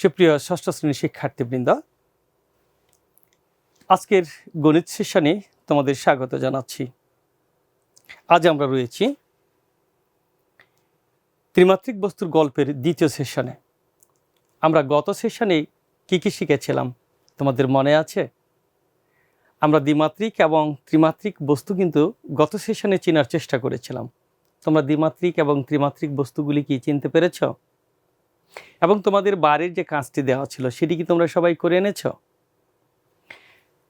সুপ্রিয় ষষ্ঠ শ্রেণির শিক্ষার্থীবৃন্দ, আজকের গণিত সেশনে তোমাদের স্বাগত জানাচ্ছি। আজ আমরা রয়েছি ত্রিমাত্রিক বস্তুর গল্পের দ্বিতীয় সেশনে। আমরা গত সেশনে কি কি শিখেছিলাম তোমাদের মনে আছে? আমরা দ্বিমাত্রিক এবং ত্রিমাত্রিক বস্তু কিন্তু গত সেশনে চেনার চেষ্টা করেছিলাম। তোমরা দ্বিমাত্রিক এবং ত্রিমাত্রিক বস্তুগুলি কি চিনতে পেরেছ? এবং তোমাদের বাড়ির যে কাজটি দেওয়া ছিল, সেটি কি তোমরা সবাই করে এনেছ?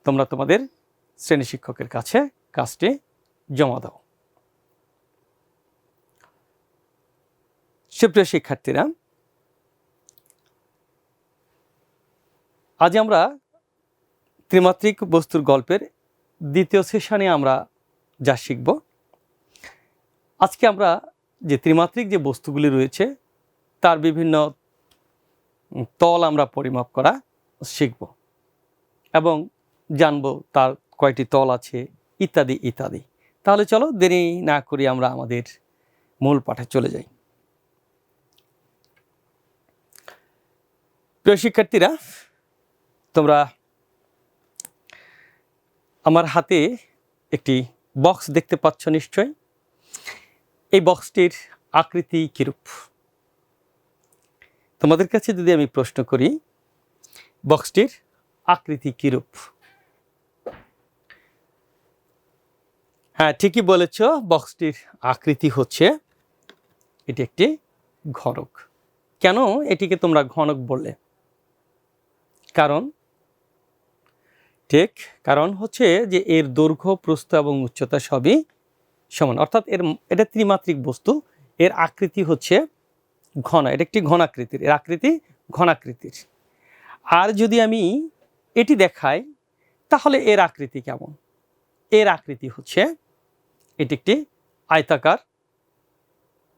তোমরা তোমাদের শ্রেণি শিক্ষকের কাছে কাজটি জমা দাও। সুপ্রিয় শিক্ষার্থীরা, আজ আমরা ত্রিমাত্রিক বস্তুর গল্পের দ্বিতীয় সেশনে আমরা যা শিখব। আজকে আমরা যে ত্রিমাত্রিক যে বস্তুগুলি রয়েছে তার বিভিন্ন তল আমরা পরিমাপ করা শিখব এবং জানব তার কয়টি তল আছে, ইত্যাদি ইত্যাদি। তাহলে চলো দেরি না করি আমরা আমাদের মূল পাঠে চলে যাই। প্রিয় শিক্ষার্থীরা, তোমরা আমার হাতে একটি বক্স দেখতে পাচ্ছ নিশ্চয় এই বক্সটির আকৃতি কিরূপ? তোমাদের কাছে যদি আমি প্রশ্ন করি, বক্সটির আকৃতি কিরূপ? হ্যাঁ ঠিকই বলেছ, বক্সটির আকৃতি হচ্ছে এটি একটি ঘনক। কেন এটিকে তোমরা ঘনক বললে? কারণ, ঠিক, কারণ হচ্ছে যে এর দৈর্ঘ্য, প্রস্থ এবং উচ্চতা সবই সমান। অর্থাৎ এর, এটা ত্রিমাত্রিক বস্তু। এর আকৃতি হচ্ছে ঘন, এটা একটি ঘনাকৃতির, এর আকৃতি ঘনাকৃতির। আর যদি আমি এটি দেখাই, তাহলে এর আকৃতি কেমন? এর আকৃতি হচ্ছে এটি একটি আয়তাকার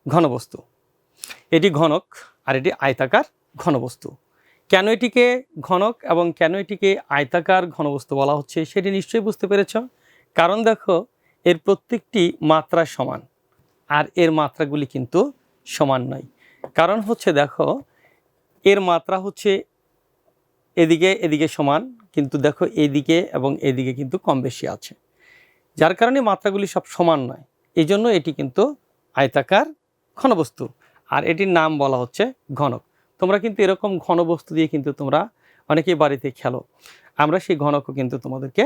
ঘনবস্তু। এটি ঘনক আর এটি আয়তাকার ঘনবস্তু। কেন এটিকে ঘনক এবং কেন এটিকে আয়তাকার ঘনবস্তু বলা হচ্ছে, সেটি নিশ্চয়ই বুঝতে পেরেছ। কারণ দেখো, এর প্রত্যেকটি মাত্রা সমান, আর এর মাত্রাগুলি কিন্তু সমান নয়। কারণ হচ্ছে দেখো, এর মাত্রা হচ্ছে এদিকে এদিকে সমান, কিন্তু দেখো এদিকে এবং এদিকে কিন্তু কম বেশি আছে। যার কারণে মাত্রাগুলি সব সমান নয়। এই জন্য এটি কিন্তু আয়তাকার ঘনবস্তু। আর এটির নাম বলা হচ্ছে ঘনক। তোমরা কিন্তু এরকম ঘনবস্তু দিয়ে কিন্তু তোমরা অনেকেই বাড়িতে খেলো। আমরা সেই ঘনকও কিন্তু তোমাদেরকে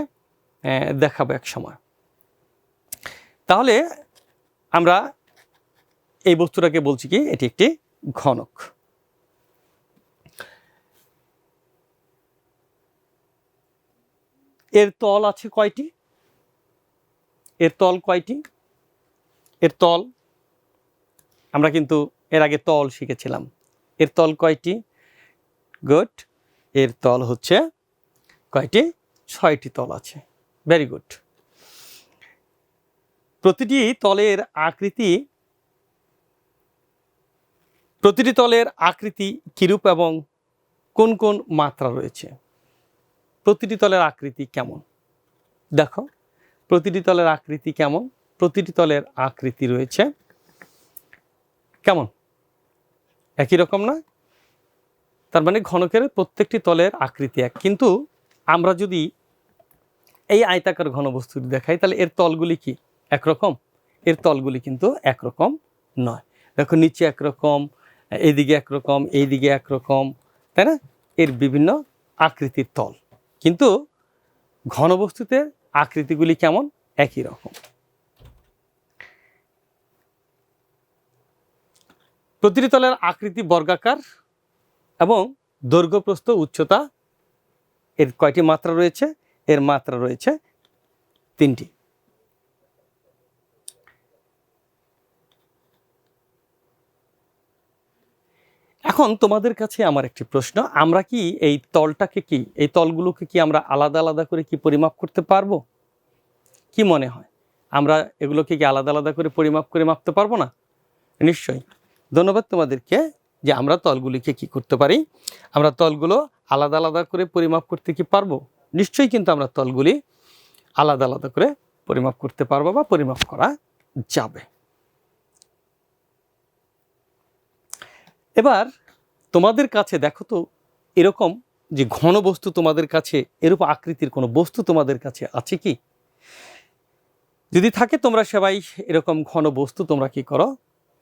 দেখাবো এক সময়। তাহলে আমরা এই বস্তুটাকে বলছি কি? এটি একটি ঘনক। এর তল আছে কয়টি? এর তল কয়টি? এর তল, আমরা কিন্তু এর আগে তল শিখেছিলাম। এর তল কয়টি? গুড। এর তল হচ্ছে কয়টি? ছয়টি তল আছে। Very good. প্রতিটি তলের আকৃতি প্রতিটি তলের আকৃতি কিরূপ এবং কোন কোন মাত্রা রয়েছে? প্রতিটি তলের আকৃতি কেমন? দেখো, প্রতিটি তলের আকৃতি কেমন? প্রতিটি তলের আকৃতি রয়েছে কেমন? একই রকম না? তার মানে ঘনকের প্রত্যেকটি তলের আকৃতি এক। কিন্তু আমরা যদি এই আয়তাকার ঘনবস্তুটি দেখাই, তাহলে এর তলগুলি কি? একরকম। এর তলগুলি কিন্তু একরকম নয়। দেখো, নিচে একরকম এইদিকে একরকম এইদিকে একরকম, তাই না? এর বিভিন্ন আকৃতির তল। কিন্তু ঘনবস্তুতে আকৃতিগুলি কেমন? একই রকম। প্রতিটি তলের আকৃতি বর্গাকার এবং দৈর্ঘ্য প্রস্থ উচ্চতা এর কয়টি মাত্রা রয়েছে? এর মাত্রা রয়েছে তিনটি। এখন তোমাদের কাছে আমার একটি প্রশ্ন, আমরা কি এই তলটাকে কি, এই তলগুলোকে কি আমরা আলাদা আলাদা করে কি পরিমাপ করতে পারব? কি মনে হয়? আমরা এগুলোকে কি আলাদা আলাদা করে পরিমাপ করে মাপতে পারব না? নিশ্চয়ই। ধন্যবাদ তোমাদেরকে যে আমরা তলগুলিকে কি করতে পারি। আমরা তলগুলো আলাদা আলাদা করে পরিমাপ করতে কি পারব? নিশ্চয়ই কিন্তু আমরা তলগুলি আলাদা আলাদা করে পরিমাপ করতে পারব বা পরিমাপ করা যাবে। এবার তোমাদের কাছে, দেখো তো, এরকম যে ঘন বস্তু তোমাদের কাছে, এরূপ আকৃতির কোনো বস্তু তোমাদের কাছে আছে কি? যদি থাকে তোমরা সবাই এরকম ঘন বস্তু তোমরা কি করো?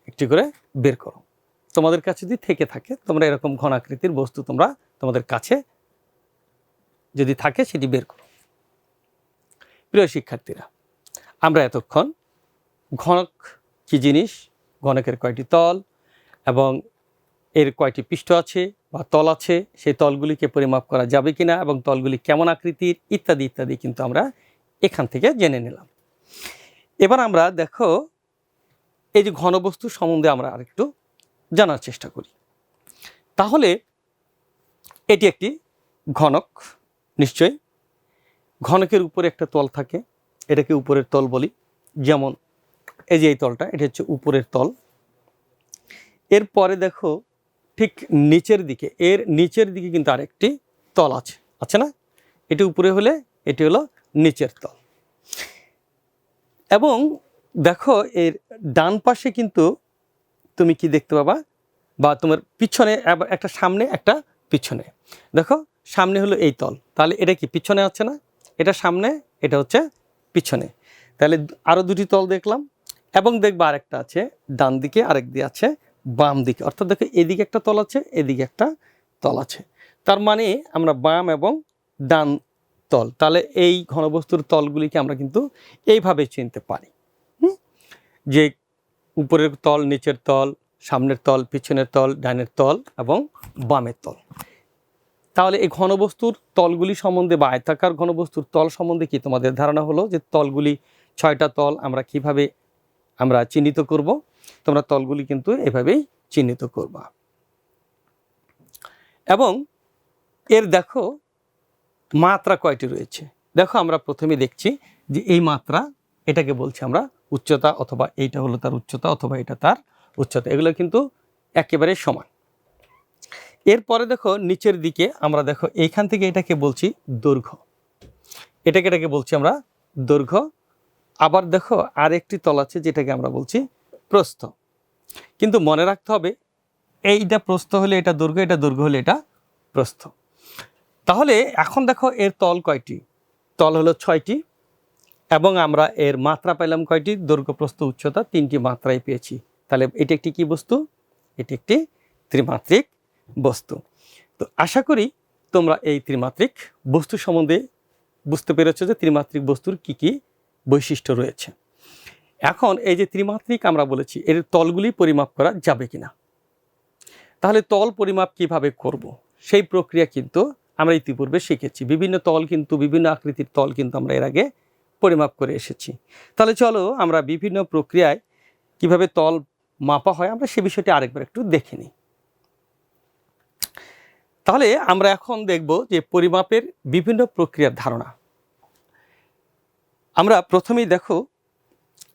একটি করে বের করো। তোমাদের কাছে যদি থেকে থাকে, তোমরা এরকম ঘন আকৃতির বস্তু তোমরা তোমাদের কাছে যদি থাকে, সেটি বের করো। প্রিয় শিক্ষার্থীরা, আমরা এতক্ষণ ঘনক কি জিনিস? ঘনকের কয়টি তল? এবং এর কয়টি পৃষ্ঠ আছে বা তল আছে সেই তলগুলিকে পরিমাপ করা যাবে কি না এবং তলগুলি কেমন আকৃতির, ইত্যাদি ইত্যাদি কিন্তু আমরা এখান থেকে জেনে নিলাম। এবার আমরা দেখো, এই যে ঘনবস্তু সম্বন্ধে আমরা আরেকটু জানার চেষ্টা করি। তাহলে, এটি একটি ঘনক, নিশ্চয়ই। ঘনকের উপরে একটা তল থাকে, এটাকে উপরের তল বলি। যেমন, এই যে এই তলটা, এটা হচ্ছে উপরের তল। এরপরে দেখো ঠিক নিচের দিকে, এর নিচের দিকে কিন্তু আরেকটি তল আছে। আছে না? এটি উপরে হলে এটি হলো নিচের তল। এবং দেখো, এর ডান পাশে কিন্তু তুমি কি দেখতে পাবা? বা তোমার পিছনে একটা সামনে, একটা পিছনে। দেখো, সামনে হলো এই তল। তাহলে এটা কি পিছনে আছে না? এটা সামনে, এটা হচ্ছে পিছনে। তাহলে আরও দুটি তল দেখলাম। এবং দেখবা আরেকটা আছে, ডান দিকে আরেক দিয়ে আছে বাম দিকে। অর্থাৎ দেখো, এদিকে একটা তল আছে, এদিকে একটা তল আছে। তার মানে আমরা বাম এবং ডান তল, তাহলে এই ঘনবস্তুর তলগুলিকে আমরা কিন্তু এইভাবে চিনতে পারি? যে উপরের তল, নিচের তল, সামনের তল, পিছনের তল, ডানের তল এবং বামের তল। তাহলে এই ঘনবস্তুর তলগুলি সম্বন্ধে বা আয়তাকার ঘনবস্তুর তল সম্বন্ধে কি তোমাদের ধারণা হলো যে তলগুলি ছয়টা তল আমরা কীভাবে আমরা চিহ্নিত করব? তোমরা তলগুলি কিন্তু এভাবেই চিহ্নিত করবা। এবং এর দেখো মাত্রা কয়টি রয়েছে? দেখো আমরা প্রথমে দেখছি যে এই মাত্রা এটাকে বলছি আমরা উচ্চতা অথবা এইটা হলো তার উচ্চতা অথবা এটা তার উচ্চতা। এগুলো কিন্তু একেবারে সমান। এরপরে দেখো নিচের দিকে আমরা দেখো এইখান থেকে এটাকে বলছি দৈর্ঘ্য। এটাকে এটাকে বলছি আমরা দৈর্ঘ্য। আবার দেখো আর একটি তল আছে যেটাকে আমরা বলছি প্রস্থ। কিন্তু মনে রাখতে হবে, এইটা প্রস্থ হলে এটা দৈর্ঘ্য এটা দৈর্ঘ্য হলে এটা প্রস্থ। তাহলে এখন দেখো এর তল কয়টি? তল হলো ছয়টি এবং আমরা এর মাত্রা পেলাম কয়টি? দৈর্ঘ্য প্রস্থ, উচ্চতা তিনটি মাত্রায় পেয়েছি। তাহলে এটি একটি কি বস্তু? এটি একটি ত্রিমাত্রিক বস্তু। তো আশা করি তোমরা এই ত্রিমাত্রিক বস্তু সম্বন্ধে বুঝতে পেরেছ যে ত্রিমাত্রিক বস্তুর কি কি বৈশিষ্ট্য রয়েছে। এখন এই যে ত্রিমাত্রিক আমরা বলেছি, এর তলগুলি পরিমাপ করা যাবে কিনা? তাহলে তল পরিমাপ কীভাবে করব। সেই প্রক্রিয়া কিন্তু আমরা ইতিপূর্বে শিখেছি। বিভিন্ন তল কিন্তু, বিভিন্ন আকৃতির তল কিন্তু আমরা এর আগে পরিমাপ করে এসেছি। তাহলে চলো আমরা বিভিন্ন প্রক্রিয়ায় কীভাবে তল মাপা হয়, আমরা সে বিষয়টি আরেকবার একটু দেখে নিই। তাহলে আমরা এখন দেখব যে পরিমাপের বিভিন্ন প্রক্রিয়ার ধারণা। আমরা প্রথমেই দেখো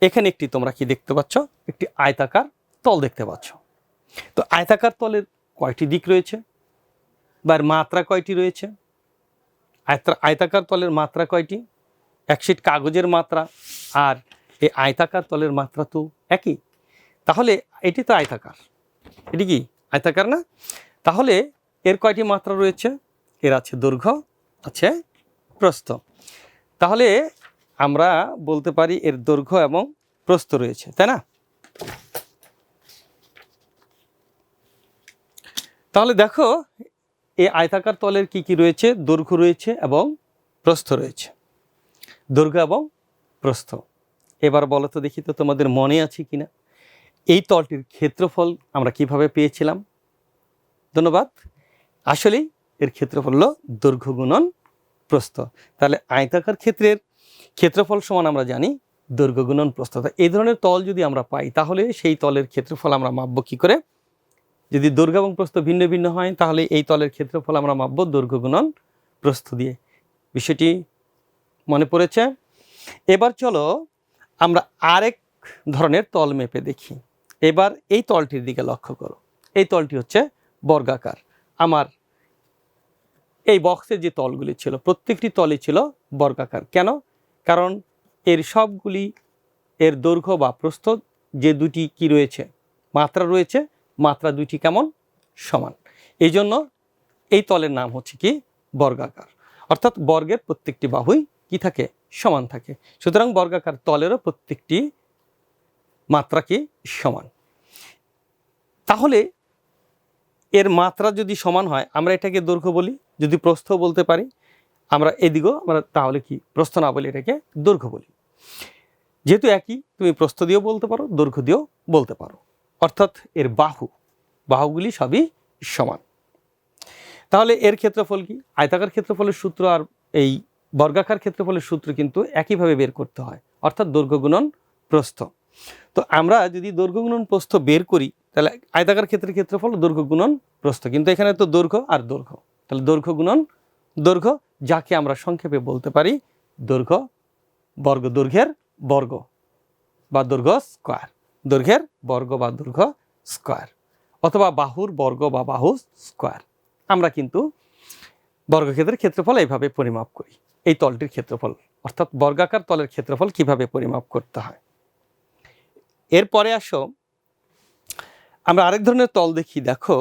এখানে একটি তোমরা কি দেখতে পাচ্ছ? একটি আয়তাকার তল দেখতে পাচ্ছ। তো আয়তাকার তলের কয়টি দিক রয়েছে? বা এর মাত্রা কয়টি রয়েছে? আয়তাকার তলের মাত্রা কয়টি? এক শিট কাগজের মাত্রা। আর এই আয়তাকার তলের মাত্রা তো একই। তাহলে এটি তো আয়তাকার। এটি কি? আয়তাকার না? তাহলে এর কয়টি মাত্রা রয়েছে? এর আছে দৈর্ঘ্য, আছে প্রস্থ। তাহলে আমরা বলতে পারি এর দৈর্ঘ্য এবং প্রস্থ রয়েছে, তাই না? তাহলে দেখো, এই আয়তাকার তলের কি কি রয়েছে? দৈর্ঘ্য রয়েছে এবং প্রস্থ রয়েছে। দৈর্ঘ্য এবং প্রস্থ। এবার বলো তো দেখি তো তোমাদের মনে আছে কিনা। এই তলটির ক্ষেত্রফল আমরা কীভাবে পেয়েছিলাম? ধন্যবাদ। আসলেই এর ক্ষেত্রফল হল দৈর্ঘ্য গুণন প্রস্থ। তাহলে আয়তাকার ক্ষেত্রের ক্ষেত্রফল সমান আমরা জানি দৈর্ঘ্য গুণন প্রস্থ তা এই ধরনের তল যদি আমরা পাই, তাহলে সেই তলের ক্ষেত্রফল আমরা মাপবো কী করে? যদি দৈর্ঘ্য এবং প্রস্থ ভিন্ন ভিন্ন হয়, তাহলে এই তলের ক্ষেত্রফল আমরা মাপবো দৈর্ঘ্য গুণন প্রস্থ দিয়ে। বিষয়টি মনে পড়েছে? এবার চলো আমরা আরেক ধরনের তল মেপে দেখি। এবার এই তলটির দিকে লক্ষ্য করো। এই তলটি হচ্ছে বর্গাকার। আমার এই বক্সের যে তলগুলি ছিল, প্রত্যেকটি তলই ছিল বর্গাকার। কেন? কারণ এর সবগুলি এর দৈর্ঘ্য বা প্রস্থ যে দুটি কি রয়েছে, মাত্রা রয়েছে, মাত্রা দুইটি কেমন? সমান। এই জন্য এই তলের নাম হচ্ছে কি? বর্গাকার। অর্থাৎ বর্গের প্রত্যেকটি বাহুই কি থাকে? সমান থাকে। সুতরাং বর্গাকার তলেরও প্রত্যেকটি মাত্রা কি? সমান। তাহলে এর মাত্রা যদি সমান হয়, আমরা এটাকে দৈর্ঘ্য বলি, যদি প্রস্থ বলতে পারি আমরা এদিকেও আমরা তাহলে কি প্রস্থ না বলি এটাকে দৈর্ঘ্য বলি। যেহেতু একই, তুমি প্রস্থ দিয়েও বলতে পারো, দৈর্ঘ্য দিয়েও বলতে পারো। অর্থাৎ এর বাহু, বাহুগুলি সবই সমান। তাহলে এর ক্ষেত্রফল কি? আয়তাকার ক্ষেত্রফলের সূত্র আর এই বর্গাকার ক্ষেত্রফলের সূত্র কিন্তু একইভাবে বের করতে হয়। অর্থাৎ দৈর্ঘ্য গুণন প্রস্থ। তো আমরা যদি দৈর্ঘ্য গুণন প্রস্থ বের করি, তাহলে আয়তাকার ক্ষেত্রের ক্ষেত্রফল দৈর্ঘ্য গুণন প্রস্থ। কিন্তু এখানে তো দৈর্ঘ্য আর দৈর্ঘ্য। তাহলে দৈর্ঘ্য গুণন দৈর্ঘ্য যাকে আমরা সংক্ষেপে বলতে পারি দৈর্ঘ্য বর্গ, দৈর্ঘ্যের বর্গ বা দৈর্ঘ্য স্কোয়ার। দৈর্ঘ্যের বর্গ বা দৈর্ঘ্য স্কোয়ার অথবা বাহুর বর্গ বা বাহু স্কোয়ার। আমরা কিন্তু বর্গক্ষেত্রের ক্ষেত্রফল এইভাবে পরিমাপ করি। এই তলটির ক্ষেত্রফল অর্থাৎ বর্গাকার তলের ক্ষেত্রফল কীভাবে পরিমাপ করতে হয়। এরপরে আসো, আমরা আরেক ধরনের তল দেখি। দেখো,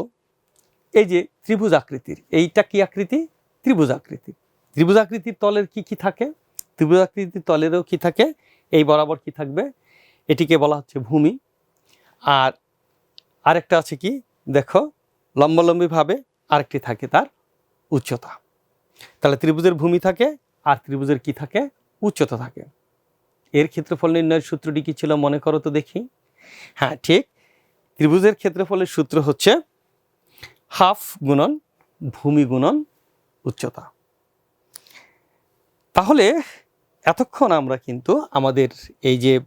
এই যে ত্রিভুজ আকৃতির, এইটা কি আকৃতি? ত্রিভুজ আকৃতি ত্রিভুজ আকৃতির তলের কি কি থাকে? ত্রিভুজ আকৃতির তলেরও কি থাকে? এই বরাবর কি থাকবে? এটিকে বলা হচ্ছে ভূমি। আর আরেকটা আছে কি? দেখো, লম্বালম্বিভাবে আরেকটি থাকে তার উচ্চতা। তাহলে ত্রিভুজের ভূমি থাকে আর ত্রিভুজের কি থাকে? উচ্চতা থাকে। এর ক্ষেত্রফল নির্ণয়ের সূত্রটি কি ছিল মনে করো তো দেখি। হ্যাঁ ঠিক। ত্রিভুজের ক্ষেত্রফলের সূত্র হচ্ছে হাফ গুণন ভূমি গুণন উচ্চতা। তাহলে এতক্ষণ আমরা কিন্তু আমাদের এই যে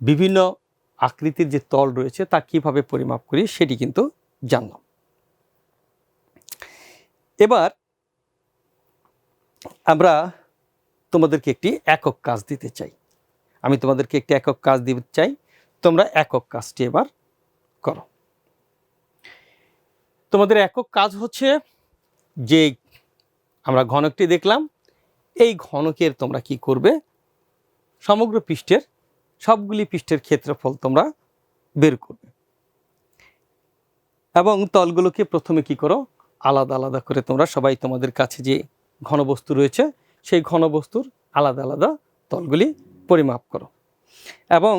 বিভিন্ন আকৃতির যে তল রয়েছে তা কীভাবে পরিমাপ করি সেটি কিন্তু জানলাম। এবার আমরা তোমাদেরকে একটি একক কাজ দিতে চাই। আমি তোমাদেরকে একটি একক কাজ দিতে চাই। তোমরা একক কাজটি এবার করো। তোমাদের একক কাজ হচ্ছে যে আমরা ঘনকটি দেখলাম এই ঘনকের তোমরা কি করবে? সমগ্র পৃষ্ঠের, সবগুলি পৃষ্ঠের ক্ষেত্রফল তোমরা বের করবে। এবং তলগুলোকে প্রথমে কি করো? আলাদা আলাদা করে তোমরা সবাই তোমাদের কাছে যে ঘনবস্তু রয়েছে, সেই ঘনবস্তুর আলাদা আলাদা তলগুলি পরিমাপ করো। এবং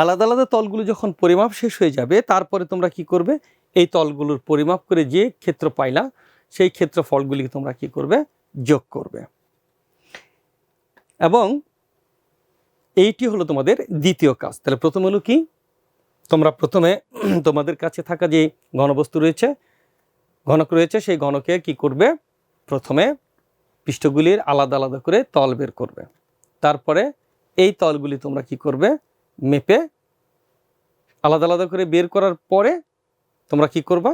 আলাদা আলাদা তলগুলো যখন পরিমাপ শেষ হয়ে যাবে, তারপরে তোমরা কি করবে? এই তলগুলোর পরিমাপ করে যে ক্ষেত্র পাইলা, সেই ক্ষেত্রফলগুলি তোমরা কি করবে? যোগ করবে। এবং এইটি হলো তোমাদের দ্বিতীয় কাজ। তাহলে প্রথম হলো কি? তোমরা প্রথমে তোমাদের কাছে থাকা যে ঘনবস্তু রয়েছে, ঘনক রয়েছে, সেই ঘনকে কি করবে? প্রথমে পৃষ্ঠগুলির আলাদা আলাদা করে তল বের করবে। তারপরে এই তলগুলি তোমরা কি করবে? মেপে আলাদা আলাদা করে বের করার পরে তোমরা কি করবা?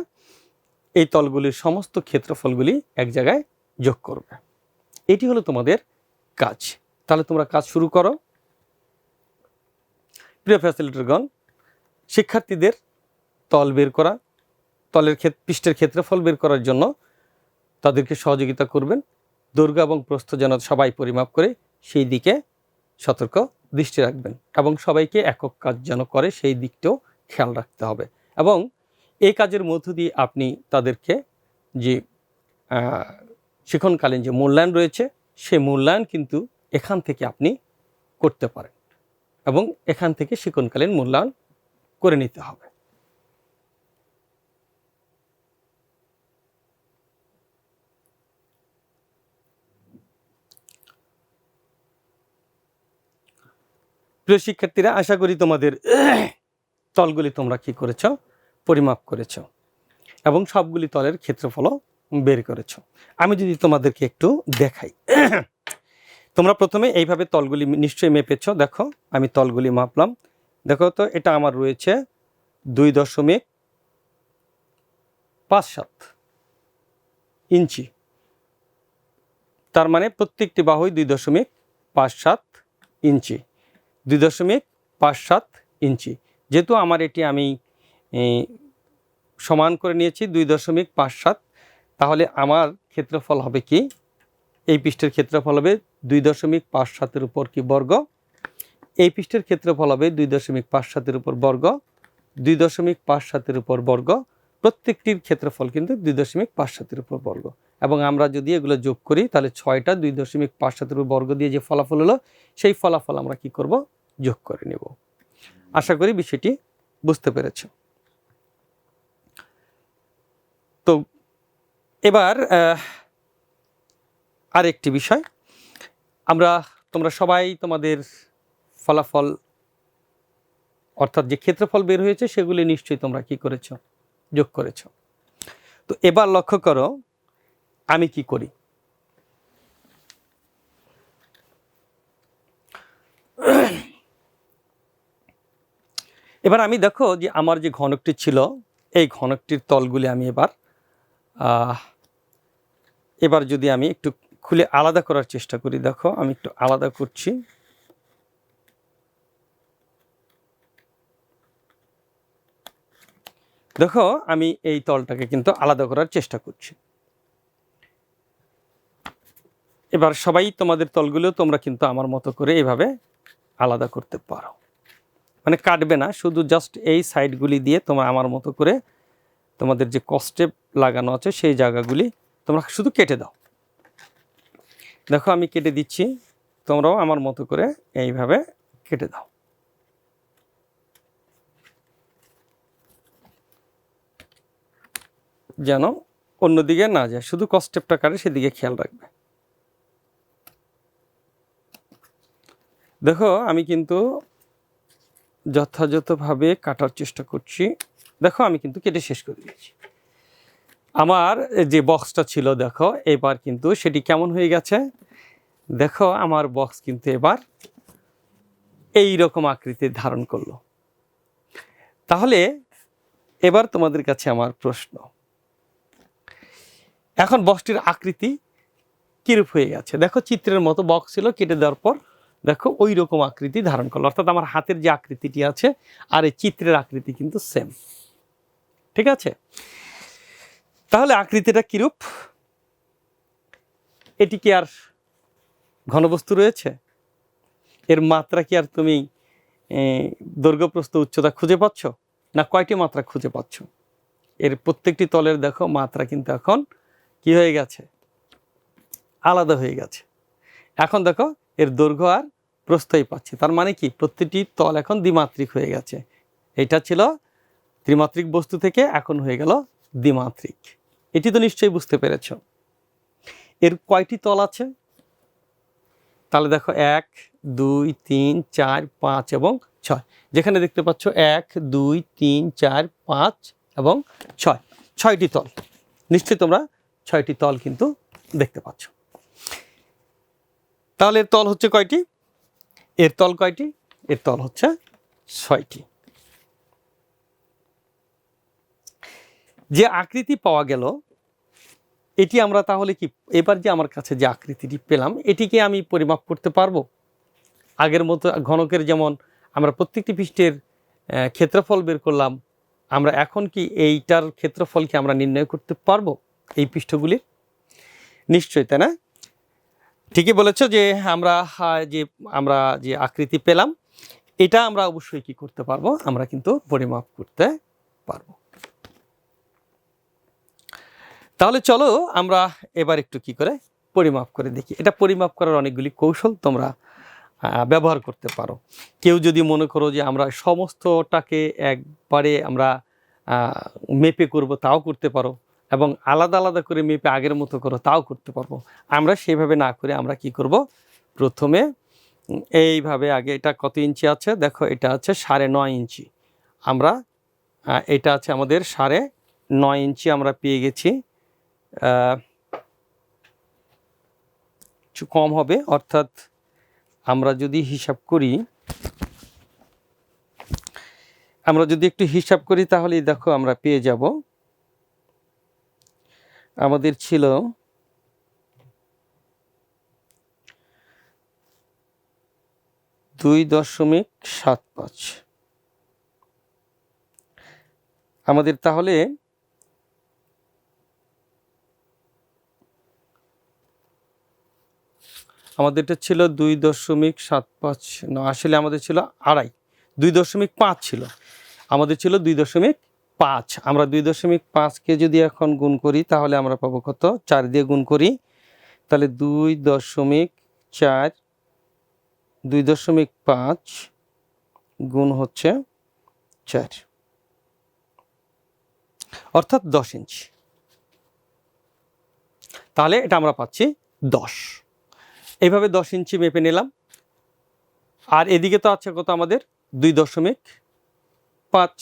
এই তলগুলির সমস্ত ক্ষেত্রফলগুলি এক জায়গায় যোগ করবে। এটি হলো তোমাদের কাজ। তাহলে তোমরা কাজ শুরু করো। প্রিয় ফ্যাসিলিটারগণ শিক্ষার্থীদের তল বের করা, তলের ক্ষেত, পৃষ্ঠের ক্ষেত্রফল বের করার জন্য তাদেরকে সহযোগিতা করবেন। দুর্গা এবং প্রস্থ যেন সবাই পরিমাপ করে সেই দিকে সতর্ক দৃষ্টি রাখবেন এবং সবাইকে একক কাজ যেন করে সেই দিকটাও খেয়াল রাখতে হবে। এবং এই কাজের মধ্য দিয়ে আপনি তাদেরকে যে শিক্ষণকালীন যে মূল্যায়ন রয়েছে, সেই মূল্যায়ন কিন্তু এখান থেকে আপনি করতে পারেন এবং এখান থেকে শিক্ষণকালীন মূল্যায়ন করে নিতে হবে। প্রিয় শিক্ষার্থীরা, আশা করি তোমাদের তলগুলি তোমরা কি করেছ? পরিমাপ করেছ এবং সবগুলি তলের ক্ষেত্রফলও বের করেছ। আমি যদি তোমাদেরকে একটু দেখাই। তোমরা প্রথমে এইভাবে তলগুলি নিশ্চয়ই মেপেছ। দেখো, আমি তলগুলি মাপলাম। দেখো তো, এটা আমার রয়েছে দুই দশমিক পাঁচ সাত ইঞ্চি। তার মানে প্রত্যেকটি বাহুই দুই দশমিক পাঁচ সাত ইঞ্চি। দুই দশমিক পাঁচ সাত ইঞ্চি। যেহেতু আমার এটি আমি সমান করে নিয়েছি দুই দশমিক পাঁচ সাত। তাহলে আমার ক্ষেত্রফল হবে কি? এই পৃষ্ঠের ক্ষেত্রফল হবে দুই দশমিক পাঁচ সাতের উপর কি বর্গ? এই পৃষ্ঠের ক্ষেত্রফল হবে দুই দশমিক পাঁচ সাতের উপর বর্গ। দুই দশমিক পাঁচ সাতের উপর বর্গ। প্রত্যেকটির ক্ষেত্রফল কিন্তু দুই দশমিক পাঁচ সাতের উপর বর্গ। এবং আমরা যদি এগুলো যোগ করি, তাহলে ছয়টা দুই দশমিক পাঁচ সাতের উপর বর্গ দিয়ে যে ফলাফল হলো, সেই ফলাফল আমরা কি করব? যোগ করে নেব। আশা করি বিষয়টি বুঝতে পেরেছ। তো এবার আরেকটি বিষয়। আমরা, তোমরা সবাই তোমাদের ফলাফল, অর্থাৎ যে ক্ষেত্রফল বের হয়েছে, সেগুলি নিশ্চয়ই তোমরা কি করেছ? যোগ করেছ। তো এবার লক্ষ্য করো, আমি কি করি? এবার আমি দেখো যে আমার যে ঘনকটি ছিল, এই ঘনকটির তলগুলি আমি এবার এবার যদি আমি একটু খুলে আলাদা করার চেষ্টা করি, দেখো, আমি একটু আলাদা করছি। দেখো, আমি এই তলটাকে কিন্তু আলাদা করার চেষ্টা করছি। এবার সবাই তোমাদের তলগুলো তোমরা কিন্তু আমার মতো করে এভাবে আলাদা করতে পারো। মানে কাটবে না, শুধু জাস্ট এই সাইডগুলি দিয়ে তোমরা আমার মতো করে তোমাদের যে কস্টেপ লাগানো আছে সেই জায়গাগুলি তোমরা শুধু কেটে দাও। দেখো আমি কেটে দিচ্ছি, তোমরাও আমার মতো করে এইভাবে কেটে দাও। যেন অন্যদিকে না যায়, শুধু কস্টেপটা কাটে সেদিকে খেয়াল রাখবে। দেখো আমি কিন্তু যথাযথভাবে কাটার চেষ্টা করছি। দেখো, আমি কিন্তু কেটে শেষ করে দিয়েছি। আমার যে বক্সটা ছিল, দেখো, এবার কিন্তু সেটি কেমন হয়ে গেছে? দেখো, আমার বক্স কিন্তু এবার এই রকম আকৃতির ধারণ করল। তাহলে এবার তোমাদের কাছে আমার প্রশ্ন। এখন বক্সটির আকৃতি কিরূপ হয়ে গেছে? দেখো, চিত্রের মতো বক্স ছিল, কেটে দেওয়ার পর দেখো ওই রকম আকৃতি ধারণ করল। অর্থাৎ আমার হাতের যে আকৃতিটি আছে, আর এই চিত্রের আকৃতি কিন্তু সেম ঠিক আছে? তাহলে আকৃতিটা কিরূপ? এটি কি আর ঘনবস্তু রয়েছে? এর মাত্রা কি আর তুমি এ, উচ্চতা খুঁজে পাচ্ছ? না কয়টি মাত্রা খুঁজে পাচ্ছ? এর প্রত্যেকটি তলের দেখো মাত্রা কিন্তু এখন কি হয়ে গেছে? আলাদা হয়ে গেছে। এখন দেখো এর দৈর্ঘ্য আর প্রস্থই পাচ্ছে। তার মানে কি? প্রত্যেকটি তল এখন দ্বিমাত্রিক হয়ে গেছে। এটা ছিল ত্রিমাত্রিক বস্তু থেকে এখন হয়ে গেল দ্বিমাত্রিক। এটি তো নিশ্চয়ই বুঝতে পেরেছ। এর কয়টি তল আছে? তাহলে দেখো এক, দুই, তিন, চার, পাঁচ এবং ছয়। যেখানে দেখতে পাচ্ছ এক, দুই, তিন, চার, পাঁচ এবং ছয়। ছয়টি তল। নিশ্চয়ই তোমরা ছয়টি তল কিন্তু দেখতে পাচ্ছ। তাহলে এর তল হচ্ছে কয়টি? এর তল কয়টি? এর তল হচ্ছে ছয়টি। যে আকৃতি পাওয়া গেল, এটি আমরা তাহলে কি, এবার যে আমার কাছে যে আকৃতিটি পেলাম, এটিকে আমি পরিমাপ করতে পারব? আগের মতো ঘনকের যেমন আমরা প্রত্যেকটি পৃষ্ঠের ক্ষেত্রফল বের করলাম, আমরা এখন কি এইটার ক্ষেত্রফলকে আমরা নির্ণয় করতে পারব এই পৃষ্ঠগুলির? নিশ্চয়ই তাই না? ঠিকই বলেছ যে আমরা যে আমরা যে আকৃতি পেলাম, এটা আমরা অবশ্যই কি করতে পারব? আমরা কিন্তু পরিমাপ করতে পারব। তাহলে চলো আমরা এবার একটু কি করে পরিমাপ করে দেখি। এটা পরিমাপ করার অনেকগুলি কৌশল তোমরা ব্যবহার করতে পারো। কেউ যদি মনে করো যে আমরা সমস্তটাকে একবারে আমরা মেপে করব তাও করতে পারো এবং আলাদা আলাদা করে মেপে আগের মতো করো তাও করতে পারব। আমরা সেভাবে না করে আমরা কি করব? প্রথমে এইভাবে আগে এটা কত ইঞ্চি আছে? দেখো এটা আছে সাড়ে নয় ইঞ্চি। আমরা এটা আছে আমাদের সাড়ে নয় ইঞ্চি আমরা পেয়ে গেছি। একটু কম হবে, অর্থাৎ আমরা যদি হিসাব করি, আমরা যদি একটু হিসাব করি তাহলে দেখো আমরা পেয়ে যাব। আমাদের ছিল দুই দশমিক সাত পাঁচ। আমাদের তাহলে আমাদেরটা ছিল দুই দশমিক সাত পাঁচ, না, আসলে আমাদের ছিল আড়াই। দুই দশমিক পাঁচ ছিল। আমাদের ছিল দুই দশমিক পাঁচ। আমরা দুই দশমিক পাঁচকে যদি এখন গুণ করি, তাহলে আমরা পাবো কত? চার দিয়ে গুণ করি। তাহলে দুই দশমিক চার, দুই দশমিক পাঁচ গুণ হচ্ছে চার। অর্থাৎ দশ ইঞ্চি। তাহলে এটা আমরা পাচ্ছি দশ। এইভাবে দশ ইঞ্চি মেপে নিলাম। আর এদিকে তো আছে কত আমাদের? দুই দশমিক পাঁচ।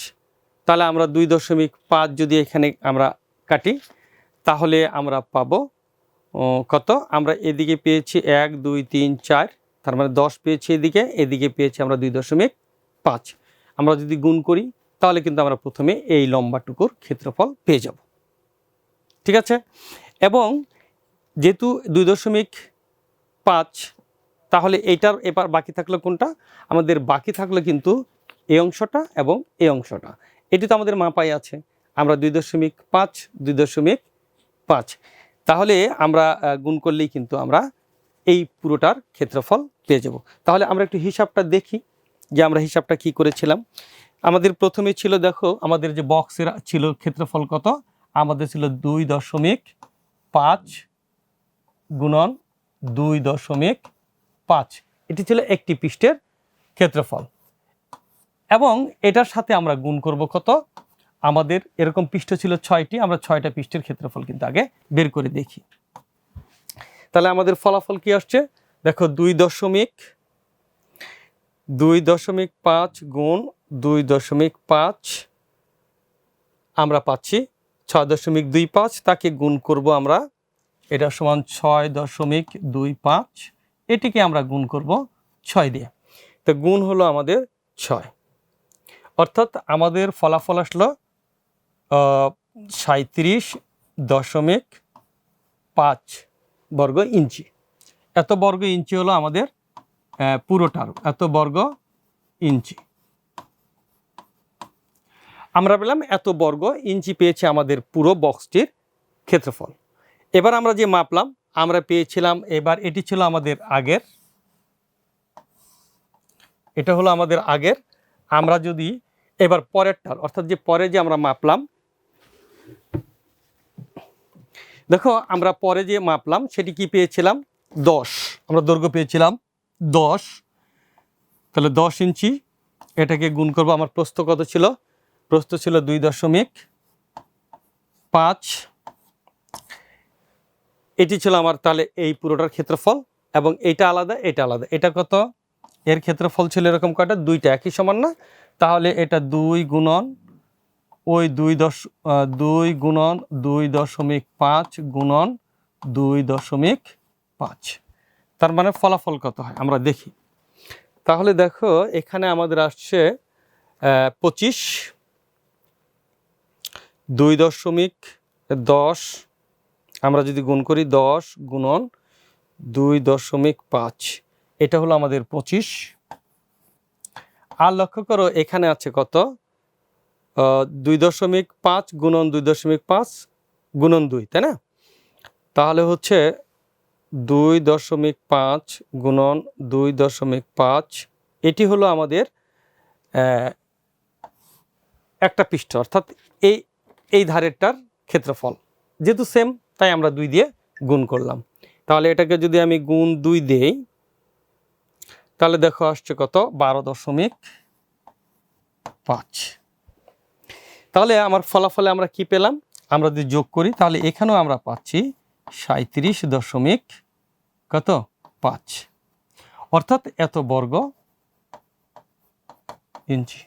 তাহলে আমরা দুই দশমিক পাঁচ যদি এখানে আমরা কাটি, তাহলে আমরা পাব কত? আমরা এদিকে পেয়েছি এক, দুই, তিন, চার। তার মানে দশ পেয়েছি এদিকে এদিকে পেয়েছি আমরা দুই দশমিক পাঁচ। আমরা যদি গুণ করি, তাহলে কিন্তু আমরা প্রথমে এই লম্বাটুকুর ক্ষেত্রফল পেয়ে যাব। ঠিক আছে? এবং যেহেতু দুই দশমিক পাঁচ। তাহলে এইটার এবার বাকি থাকল কোনটা? আমাদের বাকি থাকল কিন্তু এই অংশটা এবং এই অংশটা। এটি তো আমাদের মাপাই আছে। আমরা দুই দশমিক পাঁচ, দুই দশমিক পাঁচ। তাহলে আমরা গুণ করলেই কিন্তু আমরা এই পুরোটার ক্ষেত্রফল পেয়ে যাব। তাহলে আমরা একটু হিসাবটা দেখি যে আমরা হিসাবটা কি করেছিলাম। আমাদের প্রথমে ছিল, দেখো, আমাদের যে বক্সের ছিল ক্ষেত্রফল কত? আমাদের ছিল দুই দশমিক পাঁচ গুণন দুই দশমিক পাঁচ। এটি ছিল একটি পৃষ্ঠের ক্ষেত্রফল। এবং এটার সাথে আমরা গুণ করব কত? আমাদের এরকম পৃষ্ঠ ছিল ছয়টি, আমরা ছয়টা পৃষ্ঠের ক্ষেত্রফল কিন্তু আগে বের করে দেখি। তাহলে আমাদের ফলাফল কি আসছে? দেখো, দুই দশমিক দুই দশমিক পাঁচ গুণ দুই দশমিক পাঁচ আমরা পাচ্ছি। ছয় দশমিক দুই পাঁচ, তাকে গুণ করব আমরা এটা সমান ছয় দশমিক দুই পাঁচ। এটিকে আমরা গুণ করব ছয় দিয়ে। তো গুণ হলো আমাদের ছয়। অর্থাৎ আমাদের ফলাফল আসলো সাঁত্রিশ দশমিক পাঁচ বর্গ ইঞ্চি। এত বর্গ ইঞ্চি হলো আমাদের পুরোটার এত বর্গ ইঞ্চি। আমরা পেলাম এত বর্গ ইঞ্চি পেয়েছে আমাদের পুরো বক্সটির ক্ষেত্রফল। এবার আমরা যে মাপলাম, আমরা পেয়েছিলাম, এবার এটি ছিল আমাদের আগের। এটা হলো আমাদের আগের। আমরা যদি এবার পরেরটার, অর্থাৎ যে পরে যে আমরা মাপলাম, দেখো আমরা পরে যে মাপলাম, সেটি কি পেয়েছিলাম? দশ। আমরা দৈর্ঘ্য পেয়েছিলাম দশ। তাহলে দশ ইঞ্চি, এটাকে গুণ করব, আমার প্রস্থ কত ছিল? প্রস্থ ছিল দুই দশমিক পাঁচ। এটি ছিল আমার তাহলে এই পুরোটার ক্ষেত্রফল এবং এটা আলাদা এটা আলাদা। এটা কত? এর ক্ষেত্রফল ছিল এরকম কয়টা? দুইটা, একই সমান না? তাহলে এটা দুই গুণন ওই দুই দশ দুই গুণন দুই দশমিক পাঁচ গুণন দুই দশমিক পাঁচ। তার মানে ফলাফল কত হয়? আমরা দেখি। তাহলে দেখো, এখানে আমাদের আসছে পঁচিশ, দুই দশমিক দশ আমরা যদি গুণ করি দশ গুণন দুই দশমিক পাঁচ, এটা হলো আমাদের পঁচিশ। আর লক্ষ্য করো, এখানে আছে কত? দুই দশমিক পাঁচ গুণন দুই দশমিক পাঁচ গুণন দুই, তাই না? তাহলে হচ্ছে দুই দশমিক পাঁচ গুণন দুই দশমিক পাঁচ, এটি হলো আমাদের একটা পৃষ্ঠ, অর্থাৎ এই এই ধারেরটার ক্ষেত্রফল। যেহেতু সেম তাই আমরা দুই দিয়ে গুণ করলাম। তাহলে এটাকে যদি আমি গুণ দুই দেই, তাহলে দেখো আসছে কত? বারো দশমিক পাঁচ। তাহলে আমার ফলাফলে আমরা কি পেলাম? আমরা যদি যোগ করি, তাহলে এখানেও আমরা পাচ্ছি সাঁত্রিশ দশমিক কত? পাঁচ। অর্থাৎ এত বর্গ ইঞ্চি।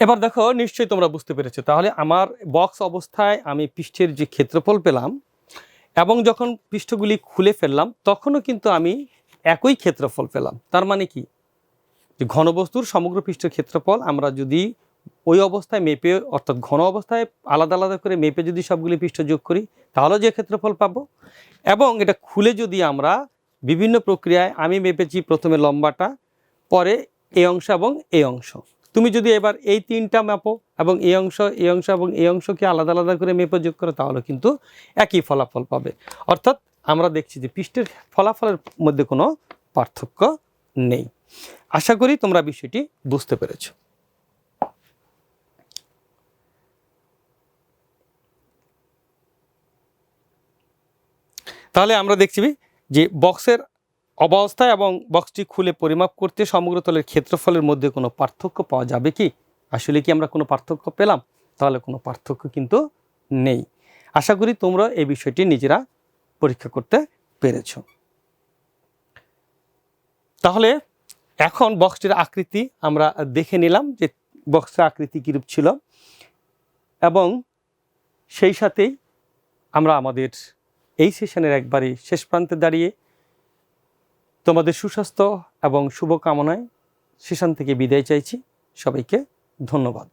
এবার দেখো, নিশ্চয়ই তোমরা বুঝতে পেরেছ। তাহলে আমার বক্স অবস্থায় আমি পৃষ্ঠের যে ক্ষেত্রফল পেলাম এবং যখন পৃষ্ঠগুলি খুলে ফেললাম, তখনও কিন্তু আমি একই ক্ষেত্রফল পেলাম। তার মানে কি? যে ঘনবস্তুর সমগ্র পৃষ্ঠের ক্ষেত্রফল আমরা যদি ওই অবস্থায় মেপে, অর্থাৎ ঘন অবস্থায় আলাদা আলাদা করে মেপে যদি সবগুলি পৃষ্ঠ যোগ করি, তাহলেও যে ক্ষেত্রফল পাবো। এবং এটা খুলে যদি আমরা বিভিন্ন প্রক্রিয়ায় আমি মেপেছি প্রথমে লম্বাটা, পরে এই অংশ এবং এই অংশ। তুমি যদি এবার এই তিনটা মাপো এবং এই অংশ এই অংশ এবং এই অংশকে আলাদা আলাদা করে মেপে যোগ করো, তাহলে কিন্তু একই ফলাফল পাবে। অর্থাৎ আমরা দেখছি যে পৃষ্ঠের ফলাফলের মধ্যে কোনো পার্থক্য নেই। আশা করি তোমরা বিষয়টি বুঝতে পেরেছ। তাহলে আমরা দেখছি যে বক্সের অবস্থা এবং বক্সটি খুলে পরিমাপ করতে সমগ্র তলের ক্ষেত্রফলের মধ্যে কোনো পার্থক্য পাওয়া যাবে কি? আসলে কি আমরা কোনো পার্থক্য পেলাম? তাহলে কোনো পার্থক্য কিন্তু নেই। আশা করি তোমরা এই বিষয়টি নিজেরা পরীক্ষা করতে পেরেছ। তাহলে এখন বক্সটির আকৃতি আমরা দেখে নিলাম যে বক্সের আকৃতি কীরূপ ছিল এবং সেই সাথেই আমরা আমাদের এই সেশনের একবারই শেষ প্রান্তে দাঁড়িয়ে তোমাদের সুস্বাস্থ্য এবং শুভকামনায় সেখান থেকে বিদায় চাইছি। সবাইকে ধন্যবাদ।